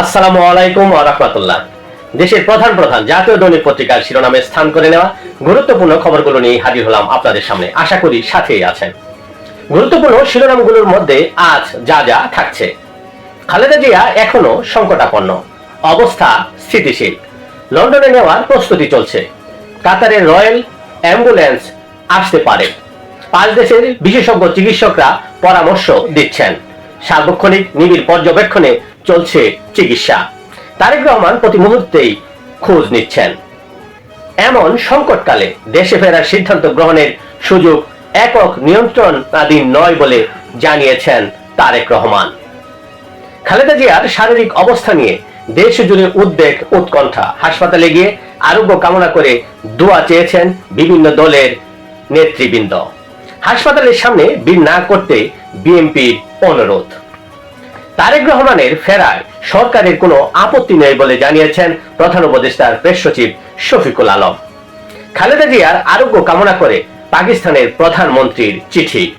আসসালামু আলাইকুম রাহমাতুল্লাহ। দেশের প্রধান প্রধান জাতীয় দৈনিক পত্রিকার শিরোনামে স্থান করে নেওয়া গুরুত্বপূর্ণ খবরগুলো নিয়ে হাজির হলাম আপনাদের সামনে। আশা করি সাথেই আছেন। গুরুত্বপূর্ণ শিরোনামগুলোর মধ্যে আজ যা যা থাকছে। খালেদা জিয়া এখনও সংকটাপন্ন। অবস্থা স্থিতিশীল। লন্ডনে নেওয়ার প্রস্তুতি চলছে। কাতারের রয়্যাল অ্যাম্বুলেন্স আসতে পারে। পাঁচ দেশের বিশেষজ্ঞ চিকিৎসকরা পরামর্শ দিচ্ছেন। সার্বক্ষণিক নিবিড় পর্যবেক্ষণে চলছে চিকিৎসা। তারেক রহমান প্রতি মুহূর্তেই খোঁজ নিচ্ছেন। এমন সংকটকালে দেশে ফেরার সিদ্ধান্ত গ্রহণের সুযোগ একক নিয়ন্ত্রণাধীন নয় বলে জানিয়েছেন তারেক রহমান। খালেদা জিয়ার শারীরিক অবস্থা নিয়ে দেশ জুড়ে উদ্বেগ, উৎকণ্ঠা, হাসপাতালে গিয়ে আরোগ্য কামনা করে দোয়া চেয়েছেন বিভিন্ন দলের নেতৃবৃন্দ। হাসপাতালের সামনে ভিড় না করতে বিএনপির অনুরোধ। তারেক রহমানের ফেরায় সরকারের কোনো আপত্তি নেই বলে জানিয়েছেন প্রধান উপদেষ্টার প্রেস সচিব শফিকুল আলম। খালেদা জিয়ার আরোগ্য কামনা করে পাকিস্তানের প্রধানমন্ত্রীর চিঠি।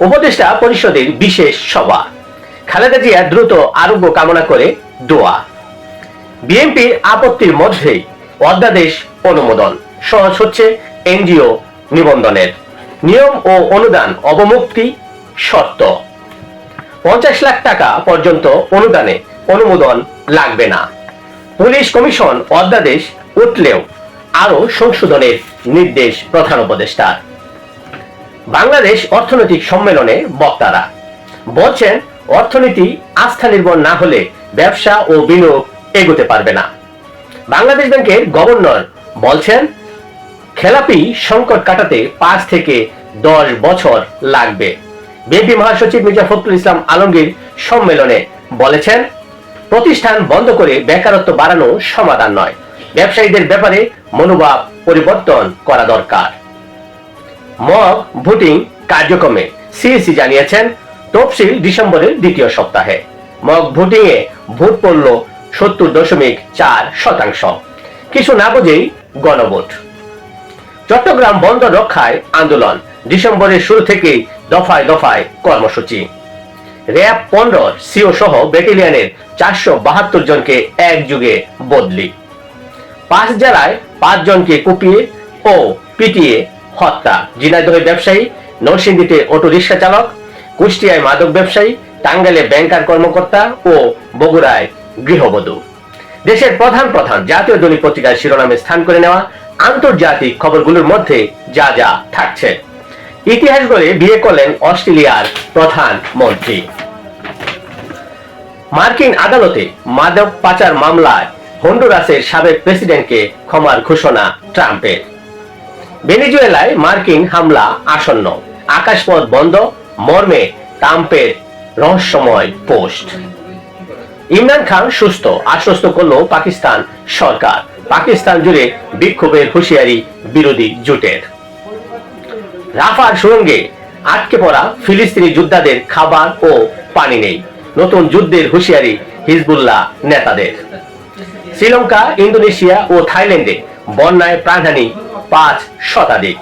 উপদেষ্টা পরিষদের বিশেষ সভা। খালেদা জিয়া দ্রুত আরোগ্য কামনা করে দোয়া। বিএনপির আপত্তির মধ্যেই অধ্যাদেশ অনুমোদন। সহজ হচ্ছে এনজিও নিবন্ধনের। নিয়ম ও অনুদান অবমুক্তি শর্ত। পঞ্চাশ লাখ টাকা পর্যন্ত অনুদানে অনুমোদন লাগবে না। পুলিশ কমিশন অধ্যাদেশ উঠলেও আরও সংশোধনের নির্দেশ প্রধান উপদেষ্টার বাংলাদেশ অর্থনৈতিক সম্মেলনে বক্তারা বলছেন, অর্থনীতি আস্থা নির্ভর না হলে ব্যবসা ও বিনিয়োগ এগোতে পারবে না। বাংলাদেশ ব্যাংকের গভর্নর বলছেন খেলাপি সংকট কাটাতে পাঁচ থেকে দশ বছর লাগবে। বিএনপি মহাসচিব মির্জা ফখরুল ইসলাম আলমগীর সম্মেলনে বলেছেন, প্রতিষ্ঠান বন্ধ করে বেকারত্ব বাড়ানো সমাধান নয়। ব্যবসায়ীদের ব্যাপারে মনোভাব পরিবর্তন করা দরকার। মক ভোটিং কার্যক্রমে সিএসি জানিয়েছেন, তফসিল ডিসেম্বরের দ্বিতীয় সপ্তাহে। মগ ভোটিং এ ভোট পড়ল সত্তর দশমিক চার শতাংশ। কিছু না বুঝেই গণভোট। চট্টগ্রাম বন্দর রক্ষায় আন্দোলন, ডিসেম্বরের শুরু থেকেই দফায় দফায় কর্মসূচি। র্যাব পনেরোর সিও সহ ব্যাটালিয়নের চারশো বাহাত্তর জনকে এক যুগে বদলি। পাঁচ জেলায় পাঁচ জনকে কুপিয়ে ও পিটিয়ে হত্যা। ঝিনাইদহের ব্যবসায়ী, নরসিংদীতে অটো রিক্সা চালক, কুষ্টিয়ায় মাদক ব্যবসায়ী, টাঙ্গাইলে ব্যাংকার কর্মকর্তা ও বগুড়ায় গৃহবধূ। দেশের প্রধান প্রধান জাতীয় দৈনিক পত্রিকার শিরোনামে স্থান করে নেওয়া আন্তর্জাতিক খবরগুলোর মধ্যে যা যা থাকছে। ইতিহাস গড়ে বিয়ে করলেন অস্ট্রেলিয়ার প্রধানমন্ত্রী মার্কিন আদালতে মাদক পাচার মামলায় হন্ডুরাসের সাবেক প্রেসিডেন্টকে ক্ষমার ঘোষণা ট্রাম্পের। ভেনেজুয়েলায় মার্কিন হামলা আসন্ন। আকাশপথ বন্ধ, মর্মে ট্রাম্পের রহস্যময় পোস্ট। ইমরান খান সুস্থ, আশ্বস্ত করল পাকিস্তান সরকার। পাকিস্তান জুড়ে বিক্ষোভের হুঁশিয়ারি বিরোধী জোটের। রাফার সুরঙ্গে আটকে পড়া ফিলিস্তিনি যোদ্ধাদের খাবার ও পানি নেই। নতুন যুদ্ধের হুঁশিয়ারি হিজবুল্লাহ নেতাদের। শ্রীলঙ্কা, ইন্দোনেশিয়া ও থাইল্যান্ডে বন্যায় প্রাণহানি পাঁচ শতাধিক।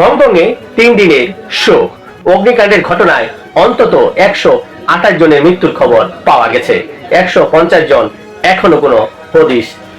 হংকংয়ে তিন দিনের শোক। অগ্নিকাণ্ডের ঘটনায় অন্তত একশো আঠাশ জনের মৃত্যুর খবর পাওয়া গেছে। একশো পঞ্চাশ জন এখনও কোনো হদিস